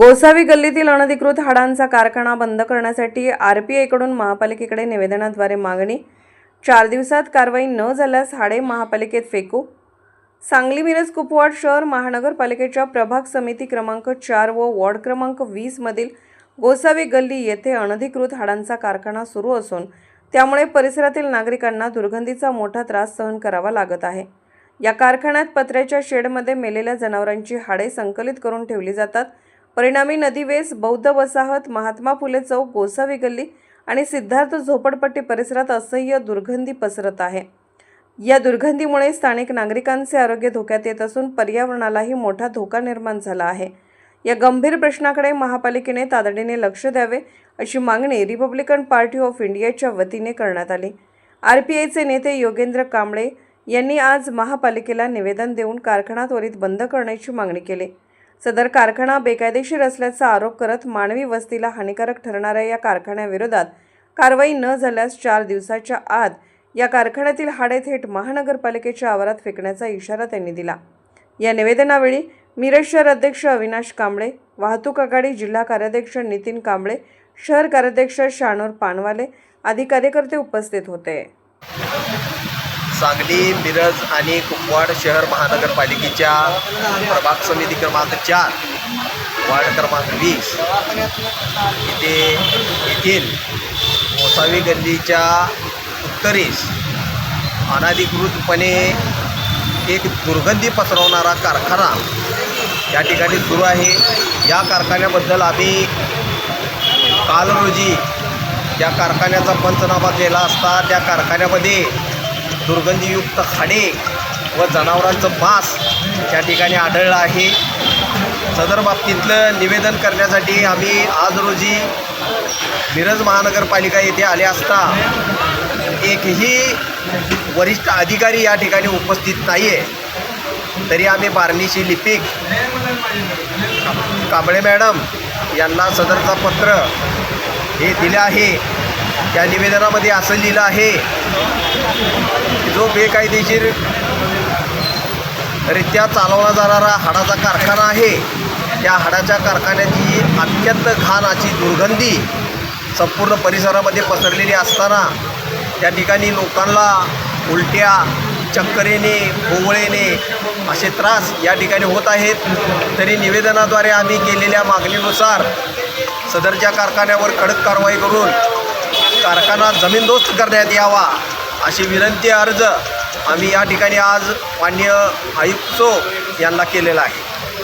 गोसावी गल्लीतील अनधिकृत हाडांचा कारखाना बंद करण्यासाठी आरपीआयकडून महापालिकेकडे निवेदनाद्वारे मागणी. चार दिवसात कारवाई न झाल्यास हाडे महापालिकेत फेकू. सांगली मिरज कुपवाड शहर महानगरपालिकेच्या प्रभाग समिती क्रमांक चार व वॉर्ड क्रमांक वीसमधील गोसावी गल्ली येथे अनधिकृत हाडांचा कारखाना सुरू असून त्यामुळे परिसरातील नागरिकांना दुर्गंधीचा मोठा त्रास सहन करावा लागत आहे. या कारखान्यात पत्र्याच्या शेडमध्ये मेलेल्या जनावरांची हाडे संकलित करून ठेवली जातात. परिणामी नदीवेस बौद्ध वसाहत महात्मा फुले चौक गोसावी गल्ली आणि सिद्धार्थ झोपडपट्टी परिसरात असह्य दुर्गंधी पसरत आहे. या दुर्गंधीमुळे स्थानिक नागरिकांचे आरोग्य धोक्यात येत असून पर्यावरणालाही मोठा धोका निर्माण झाला आहे. या गंभीर प्रश्नाकडे महापालिकेने तातडीने लक्ष द्यावे अशी मागणी रिपब्लिकन पार्टी ऑफ इंडियाच्या वतीने करण्यात आली. आर पी आयचे नेते योगेंद्र कांबळे यांनी आज महापालिकेला निवेदन देऊन कारखाना त्वरित बंद करण्याची मागणी केली. सदर कारखाना बेकायदेशीर असल्याचा आरोप करत मानवी वस्तीला हानिकारक ठरणाऱ्या या कारखान्याविरोधात कारवाई न झाल्यास चार दिवसाच्या आत या कारखान्यातील हाडे थेट महानगरपालिकेच्या आवारात फेकण्याचा इशारा त्यांनी दिला. या निवेदनावेळी मिरज शहर अध्यक्ष अविनाश कांबळे वाहतूक आघाडी जिल्हा कार्याध्यक्ष नितीन कांबळे शहर कार्याध्यक्ष शानोर पानवाले आदी कार्यकर्ते उपस्थित होते. सांगली मिरज आणि कुपवाड शहर महानगरपालिकेच्या प्रभाग समिती क्रमांक चार वार्ड क्रमांक वीस. इथे येथील मोसावी गल्लीच्या उत्तरेस अनाधिकृतपणे एक दुर्गंधी पसरवणारा कारखाना या ठिकाणी सुरू आहे. या कारखान्याबद्दल आम्ही काल रोजी त्या कारखान्याचा पंचनामा केला असता त्या कारखान्यामध्ये दुर्गंधीयुक्त खाडे व जनावरांचं मांस त्या ठिकाणी आढळलं आहे. सदर बाबतीतलं निवेदन करण्यासाठी आम्ही आज रोजी मिरज महानगरपालिका येथे आले असता एकही वरिष्ठ अधिकारी या ठिकाणी उपस्थित नाही आहे तरी आम्ही बार्नीशी लिपिक कांबळे मॅडम यांना सदरचा पत्र हे दिले आहे. या निवेदनामध्ये असं लिहिलं आहे. जो बेकायदेशीर रित्या चालवला जाणारा हाडाचा कारखाना आहे त्या हाडाच्या कारखान्याची अत्यंत घाण अशी दुर्गंधी संपूर्ण परिसरामध्ये पसरलेली असताना त्या ठिकाणी लोकांना उलट्या चक्कर भोवळेने असे त्रास या ठिकाणी होत आहेत. तरी निवेदनाद्वारे आम्ही केलेल्या मागणीनुसार सदरच्या कारखान्यावर कडक कारवाई करून कारखाना जमीनदोस्त करण्यात यावा अशी विनंती अर्ज आम्ही या ठिकाणी आज मान्य आयुक्त यांना केलेला आहे.